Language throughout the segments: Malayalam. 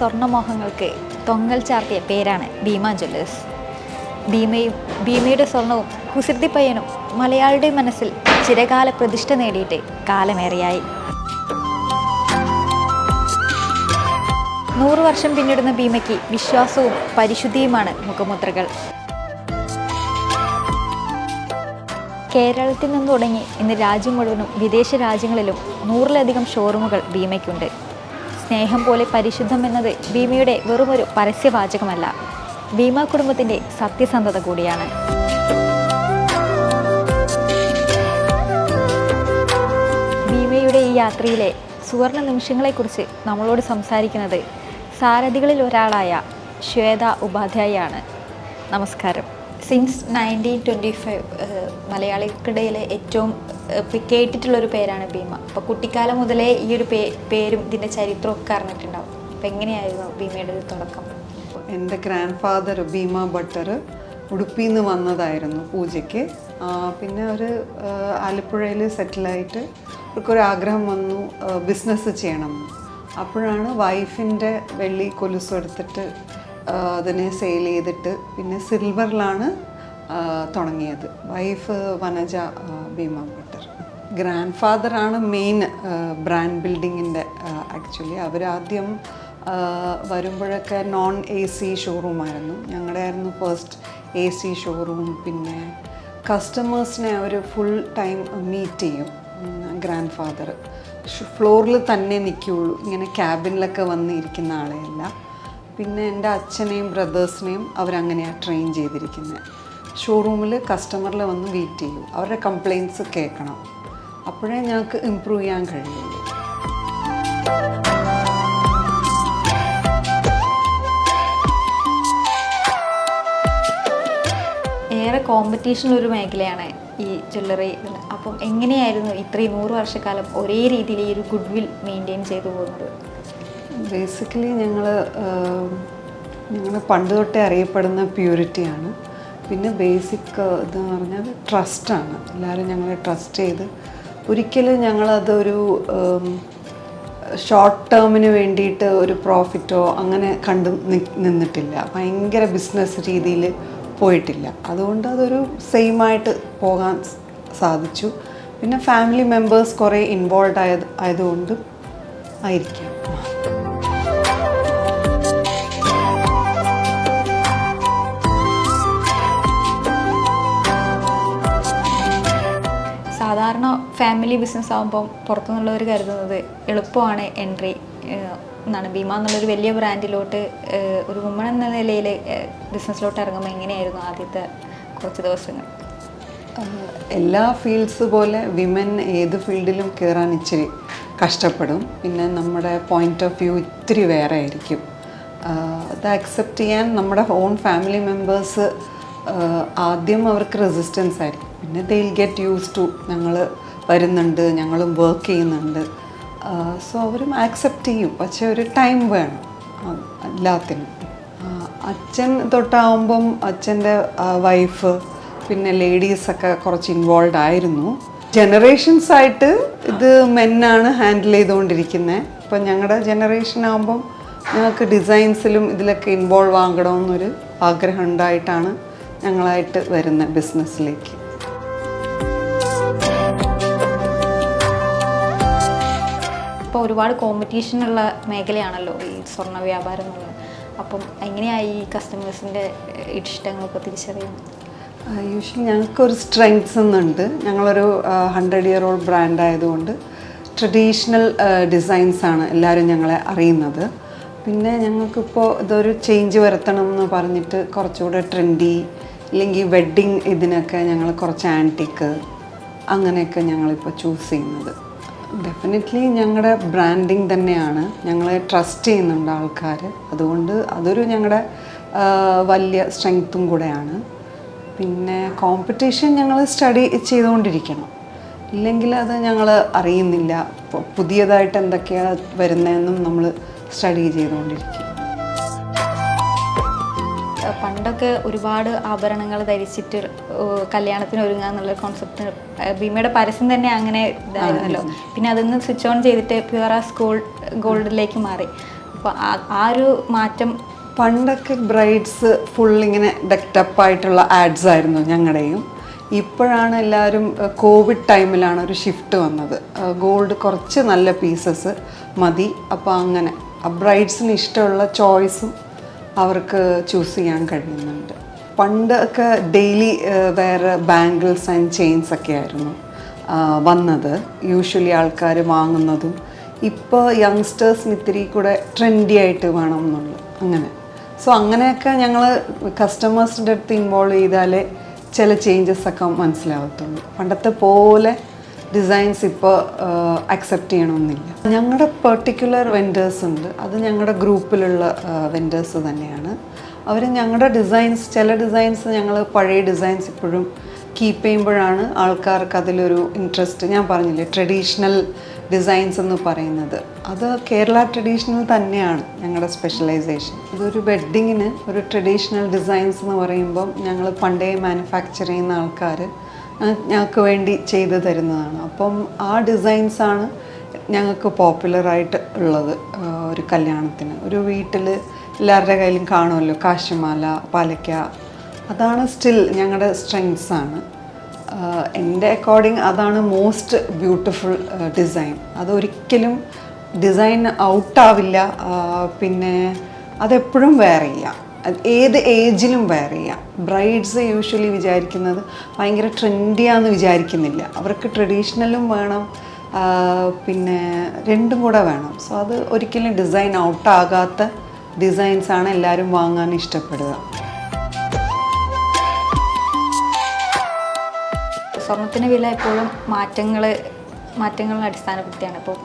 സ്വർണമോഹങ്ങൾക്ക് തൊങ്ങൽ ചാർത്തിയ പേരാണ് ഭീമ ജ്വല്ലേഴ്സ്. ഭീമയും ഭീമയുടെ സ്വർണവും കുസൃതി പയ്യനും മലയാളിയുടെ മനസ്സിൽ ചിരകാല പ്രതിഷ്ഠ നേടിയിട്ട് കാലമേറെയായി. നൂറു വർഷം പിന്നിടുന്ന ഭീമയ്ക്ക് വിശ്വാസവും പരിശുദ്ധിയുമാണ് മുഖമുദ്രകൾ. കേരളത്തിൽ നിന്ന് തുടങ്ങി ഇന്ന് രാജ്യം മുഴുവനും വിദേശ രാജ്യങ്ങളിലും നൂറിലധികം ഷോറൂമുകൾ ഭീമയ്ക്കുണ്ട്. സ്നേഹം പോലെ പരിശുദ്ധം എന്നത് ഭീമയുടെ വെറുമൊരു പരസ്യവാചകമല്ല. ഭീമ കുടുംബത്തിന്റെ സത്യസന്ധത കൂടിയാണ്. ഭീമയുടെ ഈ യാത്രയിലെ സുവർണ നിമിഷങ്ങളെക്കുറിച്ച് നമ്മളോട് സംസാരിക്കുന്നത് സാരഥികളിൽ ഒരാളായ ശ്വേത ഉപാധ്യായാണ് നമസ്കാരം. സിൻസ് നയന്റീൻ ട്വന്റി ഫൈവ് മലയാളികൾക്കിടയിലെ ഏറ്റവും കേട്ടിട്ടുള്ളൊരു പേരാണ് ഭീമ. അപ്പോൾ കുട്ടിക്കാലം മുതലേ ഈ ഒരു പേ പേരും ഇതിന്റെ ചരിത്രവും ഒക്കെ അറിഞ്ഞിട്ടുണ്ടാവും. അപ്പോൾ എങ്ങനെയായിരുന്നു ഭീമയുടെ ഒരു തുടക്കം? എന്റെ ഗ്രാൻഡ് ഫാദർ ഭീമ ഭട്ടർ ഉടുപ്പിയിൽ നിന്ന് വന്നതായിരുന്നു പൂജയ്ക്ക്. പിന്നെ ഒരു ആലപ്പുഴയിൽ സെറ്റിലായിട്ട് അവർക്കൊരു ആഗ്രഹം വന്നു ബിസിനസ് ചെയ്യണം അപ്പോഴാണ് വൈഫിന്റെ വെള്ളി കൊലുസം എടുത്തിട്ട് ആ, അതിനെ സെയിൽ ചെയ്തിട്ട് പിന്നെ സിൽവറിലാണ് തുടങ്ങിയത്. വൈഫ് വനജ ആ, ഭീമ ഭട്ടർ. ഗ്രാൻഡ് ഫാദറാണ് മെയിൻ ബ്രാൻഡ് ബിൽഡിങ്ങിന്റെ ആക്ച്വലി അവരാദ്യം വരുമ്പോഴൊക്കെ നോൺ എ സി ഷോറൂമായിരുന്നു ഞങ്ങളുടെ ആയിരുന്നു ഫസ്റ്റ് എ സി ഷോറൂം പിന്നെ കസ്റ്റമേഴ്സിനെ അവർ ഫുൾ ടൈം മീറ്റ് ചെയ്യും. ഗ്രാൻഡ് ഫാദർ ഫ്ലോറിൽ തന്നെ നിൽക്കുകയുള്ളൂ ഇങ്ങനെ ക്യാബിനിലൊക്കെ വന്നിരിക്കുന്ന ആളെയല്ല പിന്നെ എന്റെ അച്ഛനെയും ബ്രദേഴ്സിനെയും അവരങ്ങനെയാണ് ട്രെയിൻ ചെയ്തിരിക്കുന്നത് ഷോറൂമിൽ കസ്റ്റമറിൽ വന്ന് വെയിറ്റ് ചെയ്യും. അവരുടെ കംപ്ലയിൻസ് കേൾക്കണം. അപ്പോഴേ ഞങ്ങൾക്ക് ഇമ്പ്രൂവ് ചെയ്യാൻ കഴിയുള്ളൂ. ഏറെ കോമ്പറ്റീഷനുള്ള ഒരു മേഖലയാണ് ഈ ജ്വല്ലറി അപ്പം എങ്ങനെയായിരുന്നു ഇത്രയും നൂറ് വർഷക്കാലം ഒരേ രീതിയിൽ ഈ ഒരു ഗുഡ് വിൽ മെയിന്റെയിൻ ചെയ്തു പോകുന്നത്? ബേസിക്കലി ഞങ്ങൾ ഞങ്ങൾ പണ്ട് തൊട്ടേ അറിയപ്പെടുന്ന പ്യൂരിറ്റിയാണ് പിന്നെ ബേസിക് ഇതെന്ന് പറഞ്ഞാൽ ട്രസ്റ്റാണ് എല്ലാവരും ഞങ്ങളെ ട്രസ്റ്റ് ചെയ്ത് ഒരിക്കലും ഞങ്ങളതൊരു ഷോർട്ട് ടേമിന് വേണ്ടിയിട്ട് ഒരു പ്രോഫിറ്റോ അങ്ങനെ കണ്ടു നിന്നിട്ടില്ല. ഭയങ്കര ബിസിനസ് രീതിയിൽ പോയിട്ടില്ല. അതുകൊണ്ട് അതൊരു സെയിം ആയിട്ട് പോകാൻ സാധിച്ചു. പിന്നെ ഫാമിലി മെമ്പേഴ്സ് കുറേ ഇൻവോൾവ് ആയത് ആയതുകൊണ്ട് ആയിരിക്കാം. ഫാമിലി ബിസിനസ് ആകുമ്പം പുറത്തുനിന്നുള്ളവർ കരുതുന്നത് എളുപ്പമാണ് എൻട്രി എന്നാണ്. ഭീമ എന്നുള്ളൊരു വലിയ ബ്രാൻഡിലോട്ട് ഒരു വുമൺ എന്ന നിലയിൽ ബിസിനസ്സിലോട്ട് ഇറങ്ങുമ്പോൾ എങ്ങനെയായിരുന്നു ആദ്യത്തെ കുറച്ച് ദിവസങ്ങൾ? എല്ലാ ഫീൽഡ്സ് പോലെ വിമൻ ഏത് ഫീൽഡിലും കയറാൻ ഇച്ചിരി കഷ്ടപ്പെടും. പിന്നെ നമ്മുടെ പോയിന്റ് ഓഫ് വ്യൂ ഇത്തിരി വേറെ ആയിരിക്കും. അത് അക്സെപ്റ്റ് ചെയ്യാൻ നമ്മുടെ ഓൺ ഫാമിലി മെമ്പേഴ്സ് ആദ്യം അവർക്ക് റെസിസ്റ്റൻസ് ആയിരിക്കും. പിന്നെ ദിൽ ഗെറ്റ് യൂസ് ടു ഞങ്ങൾ വരുന്നുണ്ട് ഞങ്ങളും വർക്ക് ചെയ്യുന്നുണ്ട്. സോ അവരും ആക്സെപ്റ്റ് ചെയ്യും. പക്ഷേ ഒരു ടൈം വേണം എല്ലാത്തിനും. അച്ഛൻ തൊട്ടാവുമ്പം അച്ഛന്റെ വൈഫ് പിന്നെ ലേഡീസൊക്കെ കുറച്ച് ഇൻവോൾവ് ആയിരുന്നു. ജനറേഷൻസ് ആയിട്ട് ഇത് മെന്നാണ് ഹാൻഡിൽ ചെയ്തുകൊണ്ടിരിക്കുന്നത് ഇപ്പം ഞങ്ങളുടെ ജനറേഷൻ ആകുമ്പം ഞങ്ങൾക്ക് ഡിസൈൻസിലും ഇതിലൊക്കെ ഇൻവോൾവ് ആകണമെന്നൊരു ആഗ്രഹം ഉണ്ടായിട്ടാണ് ഞങ്ങളായിട്ട് വരുന്ന ബിസിനസ്സിലേക്ക് ഇപ്പോൾ ഒരുപാട് കോമ്പറ്റീഷനുള്ള മേഖലയാണല്ലോ ഈ സ്വർണ വ്യാപാരം എന്നുള്ളത് അപ്പം എങ്ങനെയായി ഈ കസ്റ്റമേഴ്സിന്റെ ഇഷ്ടങ്ങളൊക്കെ തിരിച്ചറിയുന്നത് യൂഷ്വലി ഞങ്ങൾക്കൊരു സ്ട്രെങ്ത്സ് എന്നുണ്ട് ഞങ്ങളൊരു ഹൺഡ്രഡ് ഇയർ ഓൾഡ് ബ്രാൻഡ് ആയതുകൊണ്ട് ട്രഡീഷണൽ ഡിസൈൻസ് ആണ് എല്ലാവരും ഞങ്ങളെ അറിയുന്നത്. പിന്നെ ഞങ്ങൾക്കിപ്പോൾ ഇതൊരു ചേഞ്ച് വരുത്തണം എന്ന് പറഞ്ഞിട്ട് കുറച്ചുകൂടെ ട്രെൻഡി അല്ലെങ്കിൽ വെഡ്ഡിങ് ഇതിനൊക്കെ ഞങ്ങൾ കുറച്ച് ആന്റിക്ക് അങ്ങനെയൊക്കെ ഞങ്ങളിപ്പോൾ ചൂസ് ചെയ്യുന്നത്. ഡെഫിനറ്റ്ലി ഞങ്ങളുടെ ബ്രാൻഡിങ് തന്നെയാണ്. ഞങ്ങളെ ട്രസ്റ്റ് ചെയ്യുന്നുണ്ട് ആൾക്കാർ അതുകൊണ്ട് അതൊരു ഞങ്ങളുടെ വലിയ സ്ട്രെങ്ത്തും കൂടെയാണ്. പിന്നെ കോമ്പറ്റീഷൻ ഞങ്ങൾ സ്റ്റഡി ചെയ്തുകൊണ്ടിരിക്കണം. ഇല്ലെങ്കിൽ അത് ഞങ്ങൾ അറിയുന്നില്ല. പുതിയതായിട്ട് എന്തൊക്കെയാണ് വരുന്നതെന്നും നമ്മൾ സ്റ്റഡി ചെയ്തുകൊണ്ടിരിക്കും. ഏഹ് ഒരുപാട് ആഭരണങ്ങൾ ധരിച്ചിട്ട് കല്യാണത്തിന് ഒരുങ്ങുക എന്നുള്ള കോൺസെപ്റ്റ് ഭീമയുടെ പരസ്യം തന്നെ അങ്ങനെ ഇതായിരുന്നല്ലോ. പിന്നെ അതിൽ നിന്ന് സ്വിച്ച് ഓൺ ചെയ്തിട്ട് പ്യുവറാസ് ഗോൾഡ് ഗോൾഡിലേക്ക് മാറി. അപ്പോൾ ആ ഒരു മാറ്റം പണ്ടൊക്കെ ബ്രൈഡ്സ് ഫുൾ ഇങ്ങനെ ഡെക്ടപ്പ് ആയിട്ടുള്ള ആഡ്സ് ആയിരുന്നു ഞങ്ങളുടെയും. ഇപ്പോഴാണ് എല്ലാവരും കോവിഡ് ടൈമിലാണ് ഒരു ഷിഫ്റ്റ് വന്നത്. ഗോൾഡ് കുറച്ച് നല്ല പീസസ് മതി. അപ്പോൾ അങ്ങനെ. ബ്രൈഡ്സിന് ഇഷ്ടമുള്ള ചോയ്സും അവർക്ക് ചൂസ് ചെയ്യാൻ കഴിയുന്നുണ്ട്. പണ്ടൊക്കെ ഡെയിലി വേറെ ബാംഗിൾസ് ആൻഡ് ചെയിൻസ് ഒക്കെ ആയിരുന്നു വന്നത്. യൂഷ്വലി ആൾക്കാർ വാങ്ങുന്നതും ഇപ്പോൾ യങ്സ്റ്റേഴ്സിന് ഇത്തിരി കൂടെ ട്രെൻഡി ആയിട്ട് വേണം എന്നുള്ളു അങ്ങനെ. സോ അങ്ങനെയൊക്കെ ഞങ്ങൾ കസ്റ്റമേഴ്സിന്റെ അടുത്ത് ഇൻവോൾവ് ചെയ്താലേ ചില ചേഞ്ചസ് ഒക്കെ മനസ്സിലാവത്തുള്ളൂ. പണ്ടത്തെ പോലെ ഡിസൈൻസ് ഇപ്പോൾ അക്സെപ്റ്റ് ചെയ്യണമെന്നില്ല ഞങ്ങളുടെ പെർട്ടിക്കുലർ വെൻഡേഴ്സ് ഉണ്ട്. അത് ഞങ്ങളുടെ ഗ്രൂപ്പിലുള്ള വെൻഡേഴ്സ് തന്നെയാണ്. അവർ ഞങ്ങളുടെ ഡിസൈൻസ് ചില ഡിസൈൻസ് ഞങ്ങൾ പഴയ ഡിസൈൻസ് ഇപ്പോഴും കീപ്പ് ചെയ്യുമ്പോഴാണ് ആൾക്കാർക്ക് അതിലൊരു ഇൻട്രസ്റ്റ് ഞാൻ പറഞ്ഞില്ലേ ട്രഡീഷണൽ ഡിസൈൻസ് എന്ന് പറയുന്നത്. അത് കേരള ട്രഡീഷണൽ തന്നെയാണ് ഞങ്ങളുടെ സ്പെഷ്യലൈസേഷൻ ഇതൊരു വെഡ്ഡിങ്ങിന് ഒരു ട്രഡീഷണൽ ഡിസൈൻസ് എന്ന് പറയുമ്പം ഞങ്ങൾ പണ്ടേ മാനുഫാക്ചർ ചെയ്യുന്ന ആൾക്കാർ ഞങ്ങൾക്ക് വേണ്ടി ചെയ്തു തരുന്നതാണ്. അപ്പം ആ ഡിസൈൻസാണ് ഞങ്ങൾക്ക് പോപ്പുലറായിട്ട് ഉള്ളത് ഒരു കല്യാണത്തിന്. ഒരു വീട്ടിൽ എല്ലാവരുടെ കയ്യിലും കാണുമല്ലോ കാശിമാല പാലയ്ക്ക. അതാണ് സ്റ്റിൽ ഞങ്ങളുടെ സ്ട്രെങ്സ് ആണ്. എന്റെ അക്കോർഡിംഗ് അതാണ് മോസ്റ്റ് ബ്യൂട്ടിഫുൾ ഡിസൈൻ അതൊരിക്കലും ഡിസൈൻ ഔട്ടാവില്ല പിന്നെ അതെപ്പോഴും വേറെ ചെയ്യാം. ഏത് ഏജിലും വെയർ ചെയ്യാം. ബ്രൈഡ്സ് യൂഷ്വലി വിചാരിക്കുന്നത് ഭയങ്കര ട്രെൻഡിയാന്ന് വിചാരിക്കുന്നില്ല. അവർക്ക് ട്രഡീഷണലും വേണം. പിന്നെ രണ്ടും കൂടെ വേണം. സോ അത് ഒരിക്കലും ഡിസൈൻ ഔട്ടാകാത്ത ഡിസൈൻസാണ് എല്ലാവരും വാങ്ങാൻ ഇഷ്ടപ്പെടുക. സ്വർണത്തിന് വില എപ്പോഴും മാറ്റങ്ങൾ മാറ്റങ്ങളെ അടിസ്ഥാനപ്പെടുത്തിയാണ്. ഇപ്പോൾ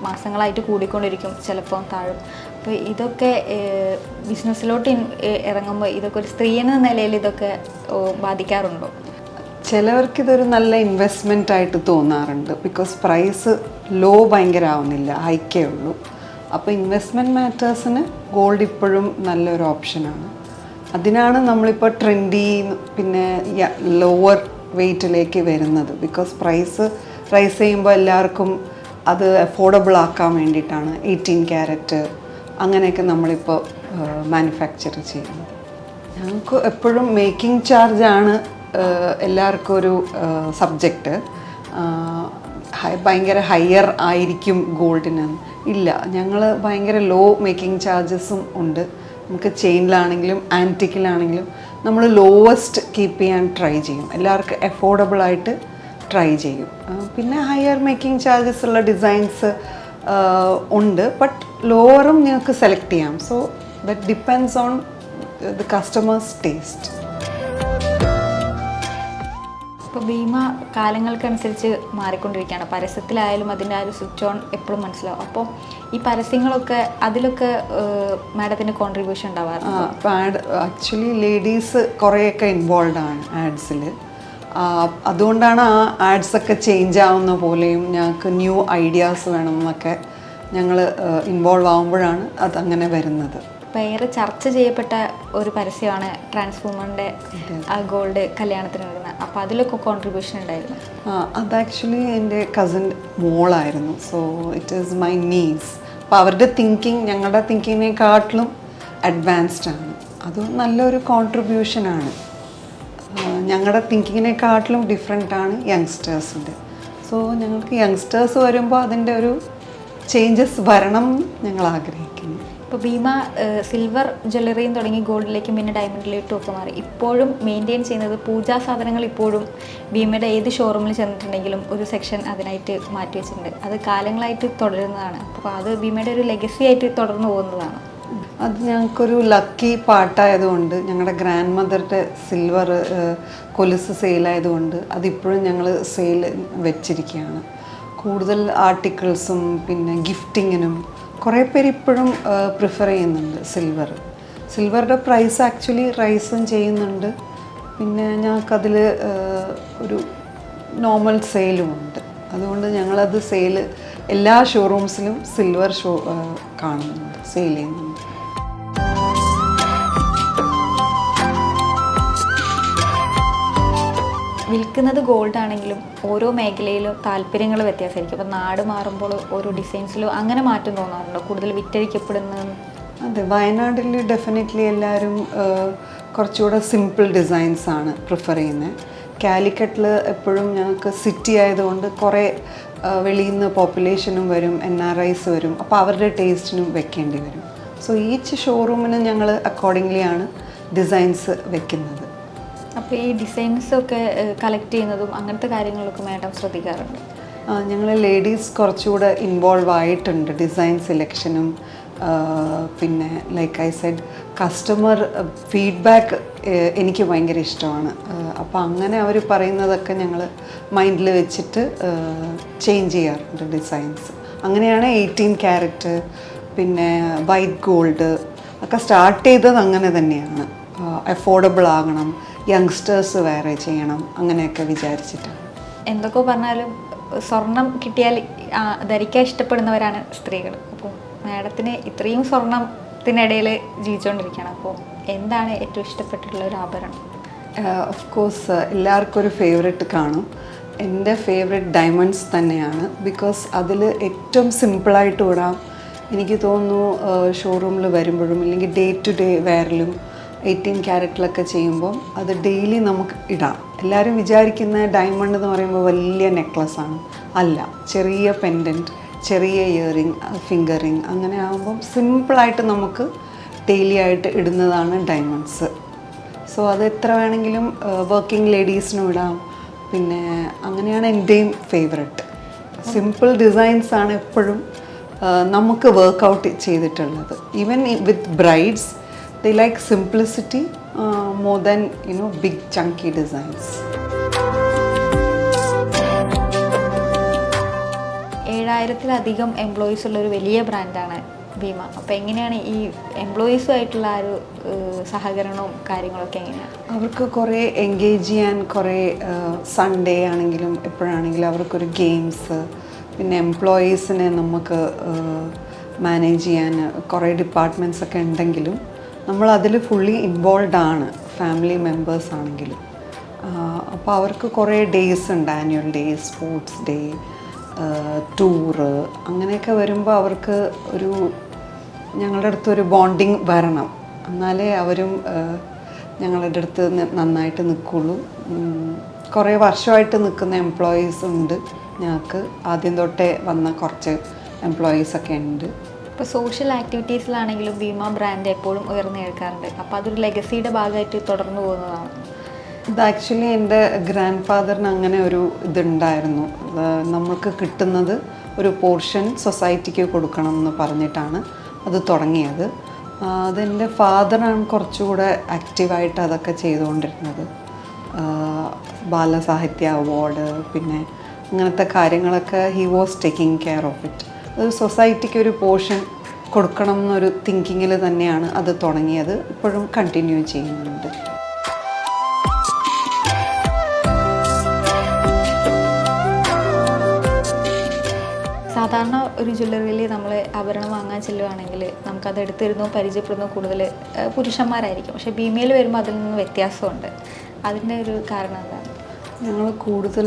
മാസങ്ങളായിട്ട് കൂടിക്കൊണ്ടിരിക്കും. ചിലപ്പോൾ താഴും അപ്പോൾ ഇതൊക്കെ ബിസിനസ്സിലോട്ട് ഇറങ്ങുമ്പോൾ ഇതൊക്കെ ഒരു സ്ത്രീ എന്ന നിലയിൽ ഇതൊക്കെ ബാധിക്കാറുണ്ടോ? ചിലവർക്ക് ഇതൊരു നല്ല ഇൻവെസ്റ്റ്മെന്റ് ആയിട്ട് തോന്നാറുണ്ട്. ബിക്കോസ് പ്രൈസ് ലോ ഭയങ്കര ആവുന്നില്ല ഹൈക്കേ ഉള്ളൂ. അപ്പോൾ ഇൻവെസ്റ്റ്മെന്റ് മാറ്റേഴ്സിന് ഗോൾഡ് ഇപ്പോഴും നല്ലൊരു ഓപ്ഷനാണ് അതിനാണ് നമ്മളിപ്പോൾ ട്രെൻഡി പിന്നെ ലോവർ വെയ്റ്റിലേക്ക് വരുന്നത്. ബിക്കോസ് പ്രൈസ് റൈസ് ചെയ്യുമ്പോൾ എല്ലാവർക്കും അത് അഫോർഡബിൾ ആക്കാൻ വേണ്ടിയിട്ടാണ് എയ്റ്റീൻ ക്യാരറ്റ് അങ്ങനെയൊക്കെ നമ്മളിപ്പോൾ മാനുഫാക്ചർ ചെയ്യുന്നത് ഞങ്ങൾക്ക് എപ്പോഴും മേക്കിംഗ് ചാർജാണ് എല്ലാവർക്കും ഒരു സബ്ജക്റ്റ് ഭയങ്കര ഹയർ ആയിരിക്കും ഗോൾഡിന് ഇല്ല ഞങ്ങൾ ഭയങ്കര ലോ മേക്കിംഗ് ചാർജസും ഉണ്ട്. നമുക്ക് ചെയിനിലാണെങ്കിലും ആന്റിക്കിലാണെങ്കിലും നമ്മൾ ലോവസ്റ്റ് കീപ്പ് ചെയ്യാൻ ട്രൈ ചെയ്യും. എല്ലാവർക്കും എഫോർഡബിളായിട്ട് ട്രൈ ചെയ്യും. പിന്നെ ഹയർ മേക്കിംഗ് ചാർജസ് ഉള്ള ഡിസൈൻസ് ഉണ്ട്. ബട്ട് ലോവറും നിങ്ങൾക്ക് സെലക്ട് ചെയ്യാം. So that depends on the customers taste ഇപ്പോൾ ഭീമ കാലങ്ങൾക്കനുസരിച്ച് മാറിക്കൊണ്ടിരിക്കുകയാണ്. പരസ്യത്തിലായാലും അതിന്റെ ആ ഒരു സ്വിച്ച് ഓൺ എപ്പോഴും മനസ്സിലാവും. അപ്പോൾ ഈ പരസ്യങ്ങളൊക്കെ അതിലൊക്കെ മാഡത്തിന്റെ കോൺട്രിബ്യൂഷൻ ഉണ്ടാവാറുണ്ട്? ആക്ച്വലി ലേഡീസ് കുറേയൊക്കെ ഇൻവോൾവ് ആണ് ആഡ്സിൽ അതുകൊണ്ടാണ് ആ ആഡ്സ് ഒക്കെ ചേഞ്ച് ആവുന്ന പോലെയും ഞങ്ങൾക്ക് ന്യൂ ഐഡിയാസ് വേണം എന്നൊക്കെ ഞങ്ങൾ ഇൻവോൾവ് അത് അങ്ങനെ വരുന്നത്. ഏറെ ചർച്ച ചെയ്യപ്പെട്ട ഒരു പരസ്യമാണ് ട്രാൻസ്ഫോമറിന്റെ ആ ഗോൾഡ് കല്യാണത്തിന് വരുന്നത് അപ്പോൾ അതിലൊക്കെ കോൺട്രിബ്യൂഷൻ ഉണ്ടായിരുന്നു. അത് ആക്ച്വലി എന്റെ cousin മോളായിരുന്നു. So it is my niece അപ്പോൾ അവരുടെ തിങ്കിങ് ഞങ്ങളുടെ തിങ്കിങ്ങിനെക്കാട്ടിലും അഡ്വാൻസ്ഡ് ആണ്. അത് നല്ലൊരു കോൺട്രിബ്യൂഷനാണ് ഞങ്ങളുടെ തിങ്കിങ്ങിനെക്കാട്ടിലും ഡിഫറെന്റ് ആണ് യങ്സ്റ്റേഴ്സിന്റെ സോ ഞങ്ങൾക്ക് യങ്സ്റ്റേഴ്സ് വരുമ്പോൾ അതിന്റെ ഒരു ചേഞ്ചസ് വരണം ഞങ്ങൾ ആഗ്രഹിക്കുന്നു. ഇപ്പോൾ ഭീമ സിൽവർ ജ്വല്ലറിയും തുടങ്ങി ഗോൾഡിലേക്കും പിന്നെ ഡയമണ്ടിലേക്കും ഒക്കെ മാറി. ഇപ്പോഴും മെയിന്റെയിൻ ചെയ്യുന്നത് പൂജാ സാധനങ്ങൾ ഇപ്പോഴും ഭീമയുടെ ഏത് ഷോറൂമിൽ ചെന്നിട്ടുണ്ടെങ്കിലും ഒരു സെക്ഷൻ അതിനായിട്ട് മാറ്റി വെച്ചിട്ടുണ്ട്. അത് കാലങ്ങളായിട്ട് തുടരുന്നതാണ്. അപ്പോൾ അത് ഭീമയുടെ ഒരു ലെഗസി ആയിട്ട് തുടർന്നു പോകുന്നതാണ്. അത് ഞങ്ങൾക്കൊരു ലക്കി പാട്ടായതുകൊണ്ട് ഞങ്ങളുടെ ഗ്രാൻഡ് മദറുടെ സിൽവർ കൊലുസ് സെയിലായതുകൊണ്ട് അതിപ്പോഴും ഞങ്ങൾ സെയിൽ വെച്ചിരിക്കുകയാണ് കൂടുതൽ ആർട്ടിക്കിൾസും പിന്നെ ഗിഫ്റ്റിങ്ങിനും കുറേ പേര് ഇപ്പോഴും പ്രിഫർ ചെയ്യുന്നുണ്ട് സിൽവർ സിൽവറുടെ പ്രൈസ് ആക്ച്വലി റൈസും ചെയ്യുന്നുണ്ട്. പിന്നെ ഞങ്ങൾക്കതിൽ ഒരു നോർമൽ സെയിലും ഉണ്ട് അതുകൊണ്ട് ഞങ്ങളത് സെയിൽ എല്ലാ ഷോറൂംസിലും സിൽവർ ഷോ കാണുന്നുണ്ട് സെയിൽ ചെയ്യുന്നുണ്ട്. വിൽക്കുന്നത് ഗോൾഡ് ആണെങ്കിലും ഓരോ മേഖലയിലും താല്പര്യങ്ങൾ വ്യത്യാസമായിരിക്കും. അപ്പോൾ നാട് മാറുമ്പോൾ ഓരോ ഡിസൈൻസിലും അങ്ങനെ മാറ്റം തോന്നാറുണ്ടോ? കൂടുതൽ വിറ്റഴിക്കപ്പെടുന്ന അതെ വയനാട്ടിൽ ഡെഫിനറ്റ്ലി എല്ലാവരും കുറച്ചുകൂടെ സിമ്പിൾ ഡിസൈൻസ് ആണ് പ്രിഫർ ചെയ്യുന്നത് കാലിക്കറ്റിൽ എപ്പോഴും ഞങ്ങൾക്ക് സിറ്റി ആയതുകൊണ്ട് കുറേ വെളിയിൽ നിന്ന് പോപ്പുലേഷനും വരും എൻ ആർ ഐസ് വരും. അപ്പോൾ അവരുടെ ടേസ്റ്റിനും വെക്കേണ്ടി വരും. സോ ഈച്ച് ഷോറൂമിന് ഞങ്ങൾ അക്കോർഡിംഗ്ലി ആണ് ഡിസൈൻസ് വെക്കുന്നത്. അപ്പോൾ ഈ ഡിസൈൻസ് ഒക്കെ കളക്ട് ചെയ്യുന്നതും അങ്ങനത്തെ കാര്യങ്ങളൊക്കെ മാഡം ശ്രദ്ധിക്കാറുണ്ട്. ഞങ്ങൾ ലേഡീസ് കുറച്ചുകൂടെ ഇൻവോൾവ് ആയിട്ടുണ്ട് ഡിസൈൻ സെലക്ഷനും പിന്നെ like I said customer feedback എനിക്ക് ഭയങ്കര ഇഷ്ടമാണ്. അപ്പോൾ അങ്ങനെ അവർ പറയുന്നതൊക്കെ ഞങ്ങൾ മൈൻഡിൽ വെച്ചിട്ട് ചേഞ്ച് ചെയ്യാറുണ്ട് ഡിസൈൻസ് അങ്ങനെയാണ് എയ്റ്റീൻ ക്യാരറ്റ് പിന്നെ വൈറ്റ് ഗോൾഡ് ഒക്കെ സ്റ്റാർട്ട് ചെയ്തത് അങ്ങനെ തന്നെയാണ്. അഫോർഡബിൾ ആകണം യങ്സ്റ്റേഴ്സ് വേറെ ചെയ്യണം അങ്ങനെയൊക്കെ വിചാരിച്ചിട്ടാണ് എന്തൊക്കെ പറഞ്ഞാലും സ്വർണം കിട്ടിയാൽ ധരിക്കാൻ ഇഷ്ടപ്പെടുന്നവരാണ് സ്ത്രീകൾ. അപ്പോൾ മാഡത്തിന് ഇത്രയും സ്വർണത്തിനിടയിൽ ജീവിച്ചുകൊണ്ടിരിക്കുകയാണ്. അപ്പോൾ എന്താണ് ഏറ്റവും ഇഷ്ടപ്പെട്ടിട്ടുള്ള ഒരു ആഭരണം? ഓഫ് കോഴ്സ് എല്ലാവർക്കും ഒരു ഫേവറേറ്റ് കാണും. എന്റെ ഫേവറേറ്റ് ഡയമണ്ട്സ് തന്നെയാണ്. ബിക്കോസ് അതിൽ ഏറ്റവും സിമ്പിളായിട്ട് ഇടാം. എനിക്ക് തോന്നുന്നു ഷോറൂമിൽ വരുമ്പോഴും അല്ലെങ്കിൽ ഡേ ടു ഡേ വെയറിലും എയ്റ്റീൻ ക്യാരറ്റിലൊക്കെ ചെയ്യുമ്പോൾ അത് ഡെയിലി നമുക്ക് ഇടാം. എല്ലാവരും വിചാരിക്കുന്ന ഡയമണ്ട് എന്ന് പറയുമ്പോൾ വലിയ നെക്ലസ് ആണ്. അല്ല ചെറിയ പെൻഡന്റ് ചെറിയ ഇയറിങ് ഫിംഗർ റിങ് അങ്ങനെ ആകുമ്പം സിമ്പിളായിട്ട് നമുക്ക് ഡെയിലി ആയിട്ട് ഇടുന്നതാണ് ഡയമണ്ട്സ് സോ അത് എത്ര വേണമെങ്കിലും വർക്കിംഗ് ലേഡീസിനും ഇടാം. പിന്നെ അങ്ങനെയാണ് എന്റെയും ഫേവററ്റ് സിമ്പിൾ ഡിസൈൻസ് ആണ് എപ്പോഴും നമുക്ക് നമുക്ക് വർക്കൗട്ട് ചെയ്തിട്ടുള്ളത്. Even with brides the like simplicity more you know big chunky designs ഏഴായിരത്തിലധികം എംപ്ലോയീസ് ഉള്ള ഒരു വലിയ ബ്രാൻഡാണ് ഭീമ. അപ്പോൾ എങ്ങനെയാണ് ഈ എംപ്ലോയീസുമായിട്ടുള്ള ആ ഒരു സഹകരണവും കാര്യങ്ങളൊക്കെ എങ്ങനെയാണ് അവർക്ക് കുറേ എൻഗേജ് ചെയ്യാൻ കുറേ സൺഡേ ആണെങ്കിലും എപ്പോഴാണെങ്കിലും അവർക്കൊരു ഗെയിംസ് പിന്നെ എംപ്ലോയീസിനെ നമുക്ക് മാനേജ് ചെയ്യാൻ കുറേ ഡിപ്പാർട്ട്മെന്റ്സ് ഒക്കെ ഉണ്ടെങ്കിലും നമ്മൾ അതിൽ ഫുള്ളി ഇൻവോൾവ് ആണ് ഫാമിലി മെമ്പേഴ്സ് ആണെങ്കിലും. അപ്പോൾ അവർക്ക് കുറേ ഡേയ്സ് ഉണ്ട് annual day sports day tour അങ്ങനെയൊക്കെ വരുമ്പോൾ അവർക്ക് ഒരു ഞങ്ങളുടെ അടുത്ത് ഒരു ബോണ്ടിങ് വരണം. എന്നാലേ അവരും ഞങ്ങളുടെ അടുത്ത് നന്നായിട്ട് നിൽക്കുള്ളൂ കുറേ വർഷമായിട്ട് നിൽക്കുന്ന എംപ്ലോയീസ് ഉണ്ട്. ഞങ്ങൾക്ക് ആദ്യം തൊട്ടേ വന്ന കുറച്ച് എംപ്ലോയീസൊക്കെ ഉണ്ട്. ഇപ്പോൾ സോഷ്യൽ ആക്ടിവിറ്റീസിലാണെങ്കിലും ഭീമ ബ്രാൻഡ് എപ്പോഴും ഉയർന്നു കേൾക്കാറുണ്ട് അപ്പോൾ അതൊരു ലെഗസിയുടെ ഭാഗമായിട്ട് തുടർന്നു പോകുന്നതാണ്. ഇത് ആക്ച്വലി എന്റെ ഗ്രാൻഡ് ഫാദറിന് അങ്ങനെ ഒരു ഇതുണ്ടായിരുന്നു. നമുക്ക് കിട്ടുന്നത് ഒരു പോർഷൻ സൊസൈറ്റിക്ക് കൊടുക്കണം എന്ന് പറഞ്ഞിട്ടാണ് അത് തുടങ്ങിയത്. അതെന്റെ ഫാദറാണ് കുറച്ചുകൂടെ ആക്റ്റീവായിട്ട് അതൊക്കെ ചെയ്തുകൊണ്ടിരുന്നത്. ബാലസാഹിത്യ അവാർഡ് പിന്നെ അങ്ങനത്തെ കാര്യങ്ങളൊക്കെ he was taking care of it ഒരു സൊസൈറ്റിക്ക് ഒരു പോർഷൻ കൊടുക്കണം എന്നൊരു തിങ്കിങ്ങിൽ തന്നെയാണ് അത് തുടങ്ങിയത്. ഇപ്പോഴും കണ്ടിന്യൂ ചെയ്യുന്നുണ്ട്. സാധാരണ ഒരു ജ്വല്ലറിയിൽ നമ്മൾ ആഭരണം വാങ്ങാൻ ചെല്ലുവാണെങ്കിൽ നമുക്കത് എടുത്തിരുന്നു പരിചയപ്പെടുന്നു കൂടുതൽ പുരുഷന്മാരായിരിക്കും. പക്ഷേ ഭീമയിൽ വരുമ്പോൾ അതിൽ നിന്ന് വ്യത്യാസമുണ്ട്. അതിന്റെ ഒരു കാരണം എന്താണ്? ഞങ്ങൾ കൂടുതൽ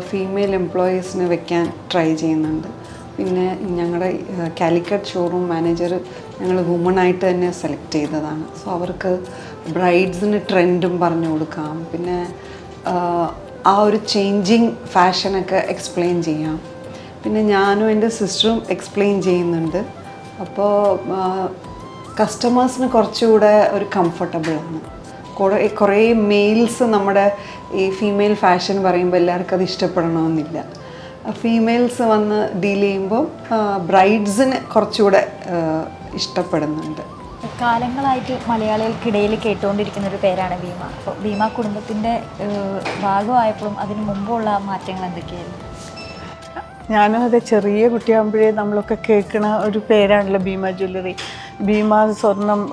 ഫീമെയിൽ എംപ്ലോയീസിന് വെക്കാൻ ട്രൈ ചെയ്യുന്നുണ്ട്. പിന്നെ ഞങ്ങളുടെ കാലിക്കറ്റ് ഷോറൂം മാനേജർ ഞങ്ങൾ വുമണായിട്ട് തന്നെ സെലക്ട് ചെയ്തതാണ്. സോ അവർക്ക് ബ്രൈഡ്സിന് ട്രെൻഡും പറഞ്ഞു കൊടുക്കാം. പിന്നെ ആ, ഒരു ചേഞ്ചിങ് ഫാഷനൊക്കെ എക്സ്പ്ലെയിൻ ചെയ്യാം. പിന്നെ ഞാനും എന്റെ സിസ്റ്ററും എക്സ്പ്ലെയിൻ ചെയ്യുന്നുണ്ട്. അപ്പോൾ കസ്റ്റമേഴ്സിന് കുറച്ചുകൂടെ ഒരു കംഫർട്ടബിളാണ് കുറേ കുറേ മെയിൽസ് നമ്മുടെ ഈ ഫീമെയിൽ ഫാഷൻ പറയുമ്പോൾ എല്ലാവർക്കും അത് ഇഷ്ടപ്പെടണമെന്നില്ല. ഫീമെയിൽസ് വന്ന് ഡീൽ ചെയ്യുമ്പോൾ ബ്രൈഡ്സിന് കുറച്ചുകൂടെ ഇഷ്ടപ്പെടുന്നുണ്ട്. കാലങ്ങളായിട്ട് മലയാളികൾക്കിടയിൽ കേട്ടുകൊണ്ടിരിക്കുന്ന ഒരു പേരാണ് ഭീമ. അപ്പോൾ ഭീമ കുടുംബത്തിന്റെ ഭാഗമായപ്പോഴും അതിന് മുമ്പുള്ള മാറ്റങ്ങൾ എന്തൊക്കെയായിരുന്നു? ഞാനും അതെ ചെറിയ കുട്ടിയാകുമ്പോഴേ നമ്മളൊക്കെ കേൾക്കണ ഒരു പേരാണല്ലോ ഭീമ ജ്വല്ലറി. ഭീമ സ്വർണം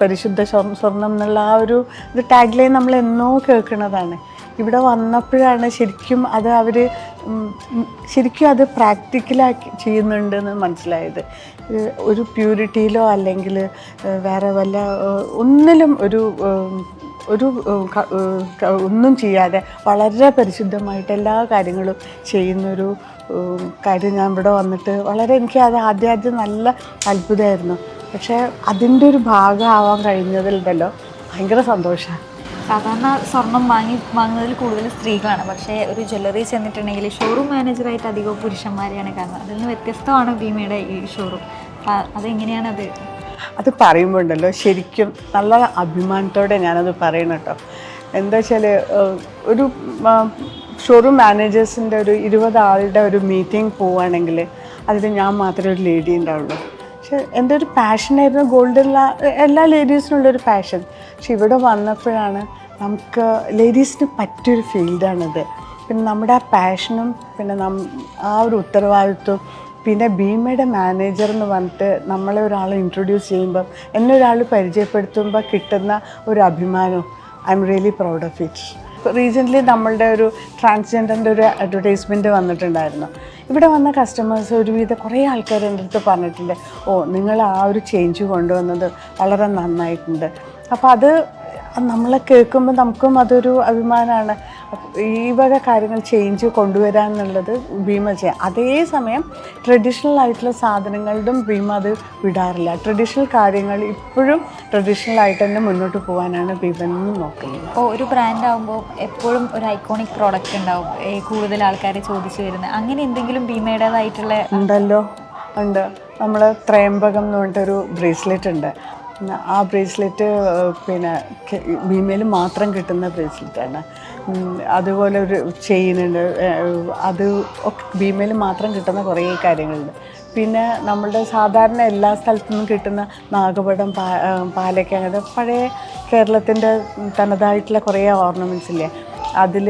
പരിശുദ്ധ സ്വർ- സ്വർണം എന്നുള്ള ആ ഒരു ഇത് ടാഗ് ലൈൻ നമ്മൾ എന്നോ കേൾക്കണതാണ്. ഇവിടെ വന്നപ്പോഴാണ് ശരിക്കും അത് അവർ ശരിക്കും അത് പ്രാക്ടിക്കലാക്കി ചെയ്യുന്നുണ്ടെന്ന് മനസ്സിലായത്. ഒരു പ്യൂരിറ്റിയിലോ അല്ലെങ്കിൽ വേറെ വല്ല ഒന്നിലും ഒരു ഒരു ഒന്നും ചെയ്യാതെ വളരെ പരിശുദ്ധമായിട്ട് എല്ലാ കാര്യങ്ങളും ചെയ്യുന്നൊരു കാര്യം ഞാൻ ഇവിടെ വന്നിട്ട് വളരെ എനിക്ക് അത് ആദ്യാദ്യം ആദ്യം നല്ല അത്ഭുതമായിരുന്നു. പക്ഷേ അതിന്റെ ഒരു ഭാഗമാവാൻ കഴിഞ്ഞതിലുണ്ടല്ലോ ഭയങ്കര സന്തോഷമാണ്. സാധാരണ സ്വർണം വാങ്ങി വാങ്ങുന്നതിൽ കൂടുതൽ സ്ത്രീകളാണ്. പക്ഷേ ഒരു ജ്വല്ലറി ചെന്നിട്ടുണ്ടെങ്കിൽ ഷോറൂം മാനേജറായിട്ട് അധികവും പുരുഷന്മാരെയാണ് കാണുന്നത്. അതിൽ നിന്ന് വ്യത്യസ്തമാണ് ഭീമയുടെ ഈ ഷോറൂം അതെങ്ങനെയാണ് അത്? അത് പറയുമ്പോൾ ഉണ്ടല്ലോ ശരിക്കും നല്ല അഭിമാനത്തോടെ ഞാനത് പറയണം കേട്ടോ. എന്താ വെച്ചാൽ ഒരു ഷോറൂം മാനേജേഴ്സിന്റെ ഒരു ഇരുപത് ആളുടെ ഒരു മീറ്റിംഗ് പോവുകയാണെങ്കിൽ അതിൽ ഞാൻ മാത്രമേ ഒരു ലേഡി ഉണ്ടാവുള്ളൂ. പക്ഷെ എന്റെ ഒരു പാഷനായിരുന്നു ഗോൾഡുള്ള എല്ലാ ലേഡീസിനുള്ളൊരു പാഷൻ പക്ഷെ ഇവിടെ വന്നപ്പോഴാണ് നമുക്ക് ലേഡീസിന് പറ്റിയൊരു ഫീൽഡാണിത് പിന്നെ നമ്മുടെ ആ പാഷനും പിന്നെ നം ആ ഒരു ഉത്തരവാദിത്വം പിന്നെ ഭീമയുടെ മാനേജർ എന്ന് പറഞ്ഞിട്ട് നമ്മളെ ഒരാൾ ഇൻട്രൊഡ്യൂസ് ചെയ്യുമ്പം എന്നെ ഒരാൾ പരിചയപ്പെടുത്തുമ്പോൾ കിട്ടുന്ന ഒരു അഭിമാനം I am really proud of it recently നമ്മളുടെ ഒരു ട്രാൻസ്ജെൻഡറിന്റെ ഒരു അഡ്വർടൈസ്മെന്റ് വന്നിട്ടുണ്ടായിരുന്നു. ഇവിടെ വന്ന കസ്റ്റമേഴ്സ് ഒരുവിധം കുറേ ആൾക്കാർ എന്റെ അടുത്ത് പറഞ്ഞിട്ടുണ്ട്. ഓ നിങ്ങൾ ആ ഒരു ചേഞ്ച് കൊണ്ടുവന്നത് വളരെ നന്നായിട്ടുണ്ട്. അപ്പോൾ അത് നമ്മളെ കേൾക്കുമ്പോൾ നമുക്കും അതൊരു അഭിമാനമാണ് ഈ വക കാര്യങ്ങൾ ചേഞ്ച് കൊണ്ടുവരാൻ എന്നുള്ളത് ഭീമ ചെയ്യാം അതേസമയം ട്രഡീഷണൽ ആയിട്ടുള്ള സാധനങ്ങളിലും ഭീമ അത് വിടാറില്ല. ട്രഡീഷണൽ കാര്യങ്ങൾ ഇപ്പോഴും ട്രഡീഷണൽ ആയിട്ട് തന്നെ മുന്നോട്ട് പോകാനാണ് ഭീമൻ നോക്കുന്നത്. ഇപ്പോൾ ഒരു ബ്രാൻഡ് ആകുമ്പോൾ എപ്പോഴും ഒരു ഐക്കോണിക് പ്രോഡക്റ്റ് ഉണ്ടാവും. കൂടുതൽ ആൾക്കാർ ചോദിച്ചു വരുന്നത് അങ്ങനെ എന്തെങ്കിലും ഭീമയുടേതായിട്ടുള്ള ഉണ്ടല്ലോ. ഉണ്ട്. നമ്മൾ ത്രയംബകം എന്ന് പറഞ്ഞിട്ടൊരു ബ്രേസ്ലെറ്റ് ഉണ്ട്. ആ ബ്രേസ്ലെറ്റ് പിന്നെ ഭീമയിൽ മാത്രം കിട്ടുന്ന ബ്രേസ്ലെറ്റാണ് അതുപോലെ ഒരു ചെയിൻ അത് ഭീമയിൽ മാത്രം കിട്ടുന്ന കുറേ കാര്യങ്ങളുണ്ട്. പിന്നെ നമ്മളുടെ സാധാരണ എല്ലാ സ്ഥലത്തു നിന്നും കിട്ടുന്ന നാഗപടം പാ ഏഹ്, പാലക്ക അങ്ങനത്തെ പഴയ കേരളത്തിന്റെ തനതായിട്ടുള്ള കുറേ ഓർണമെന്റ്സ് ഇല്ലേ? അതിൽ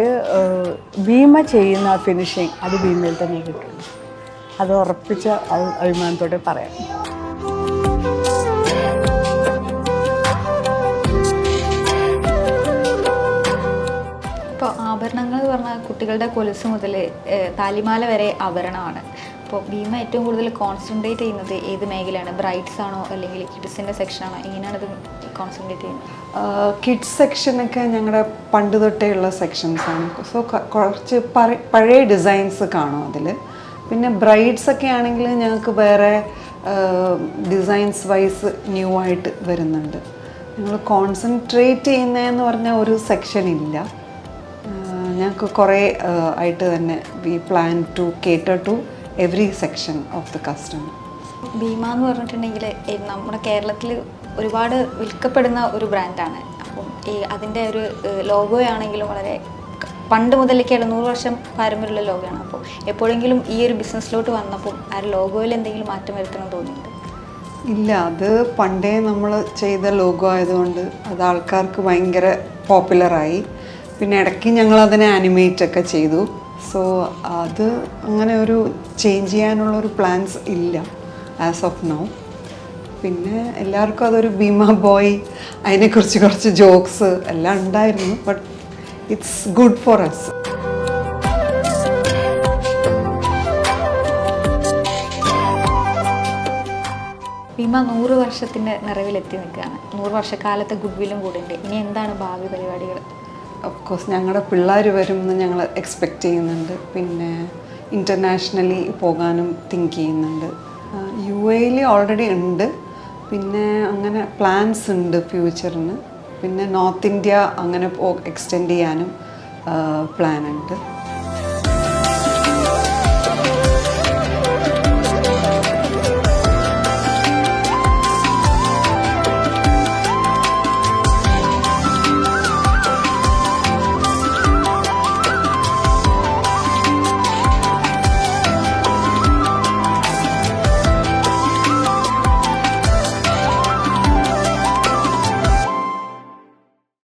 ഭീമ ചെയ്യുന്ന ഫിനിഷിങ് അത് ഭീമയിൽ തന്നെ കിട്ടുന്നു അത് ഉറപ്പിച്ച അഭി- അഭിമാനത്തോടെ പറയാം. പറഞ്ഞാൽ കുട്ടികളുടെ കൊലുസ് മുതൽ താലിമാല വരെ ആഭരണമാണ് അപ്പോൾ ഭീമ ഏറ്റവും കൂടുതൽ കോൺസെൻട്രേറ്റ് ചെയ്യുന്നത് ഏത് മേഖലയാണ്? ബ്രൈറ്റ്സ് ആണോ അല്ലെങ്കിൽ കിഡ്സിന്റെ സെക്ഷനാണോ എങ്ങനെയാണ് ഇത് കോൺസെൻട്രേറ്റ് ചെയ്യുന്നത്? കിഡ്സ് സെക്ഷനൊക്കെ ഞങ്ങളുടെ പണ്ട് തൊട്ടേ ഉള്ള സെക്ഷൻസ് ആണ്. സോ കുറച്ച് പഴയ ഡിസൈൻസ് കാണും അതിൽ പിന്നെ ബ്രൈഡ്സ് ഒക്കെ ആണെങ്കിൽ ഞങ്ങൾക്ക് വേറെ ഡിസൈൻസ് വൈസ് ന്യൂ ആയിട്ട് വരുന്നുണ്ട്. ഞങ്ങൾ കോൺസെൻട്രേറ്റ് ചെയ്യുന്നതെന്ന് പറഞ്ഞാൽ ഒരു സെക്ഷൻ ഇല്ല. ഞങ്ങൾക്ക് കുറേ ആയിട്ട് തന്നെ we plan to cater to every section of the customer. Bhima എന്ന് പറഞ്ഞിട്ടുണ്ടെങ്കിൽ നമ്മുടെ കേരളത്തിൽ ഒരുപാട് വിൽക്കപ്പെടുന്ന ഒരു ബ്രാൻഡാണ്. അപ്പം ഈ അതിന്റെ ഒരു ലോഗോ ആണെങ്കിലും വളരെ പണ്ട് മുതലേക്ക് നൂറ് വർഷം പാരമ്പര്യമുള്ള ആണ് അപ്പോൾ എപ്പോഴെങ്കിലും ഈ ഒരു ബിസിനസ്സിലോട്ട് വന്നപ്പോൾ ആ ഒരു ലോഗോയിൽ എന്തെങ്കിലും മാറ്റം വരുത്തണം തോന്നിയിട്ടുണ്ട്. ഇല്ല അത് പണ്ടേ നമ്മൾ ചെയ്ത ലോഗോ ആയതുകൊണ്ട് അത് ആൾക്കാർക്ക് ഭയങ്കര പോപ്പുലറായി. പിന്നെ ഇടയ്ക്ക് ഞങ്ങൾ അതിനെ ആനിമേറ്റ് ഒക്കെ ചെയ്തു. സോ അത് അങ്ങനെ ഒരു ചേഞ്ച് ചെയ്യാനുള്ള ഒരു പ്ലാൻസ് ഇല്ല ആസ് ഓഫ് നൗ പിന്നെ എല്ലാവർക്കും അതൊരു ഭീമ ബോയ് അതിനെക്കുറിച്ച് കുറച്ച് ജോക്സ് എല്ലാം ഉണ്ടായിരുന്നു but it's good for us Bhima നൂറ് വർഷത്തിന്റെ നിറവിലെത്തി നിൽക്കുകയാണ്. നൂറ് വർഷക്കാലത്തെ ഗുഡ് വില്ലും കൂടെ ഉണ്ട് ഇനി എന്താണ് ഭാവി പരിപാടികൾ? ഓഫ് കോഴ്സ് ഞങ്ങളുടെ പിള്ളേർ വരുമെന്ന് ഞങ്ങൾ എക്സ്പെക്റ്റ് ചെയ്യുന്നുണ്ട്. പിന്നെ ഇന്റർനാഷണലി പോകാനും തിങ്ക് ചെയ്യുന്നുണ്ട്. യു എയിൽ ഓൾറെഡി ഉണ്ട്. പിന്നെ അങ്ങനെ പ്ലാൻസ് ഉണ്ട് ഫ്യൂച്ചറിന് പിന്നെ നോർത്ത് ഇന്ത്യ അങ്ങനെ എക്സ്റ്റെൻഡ് ചെയ്യാനും പ്ലാൻ ഉണ്ട്.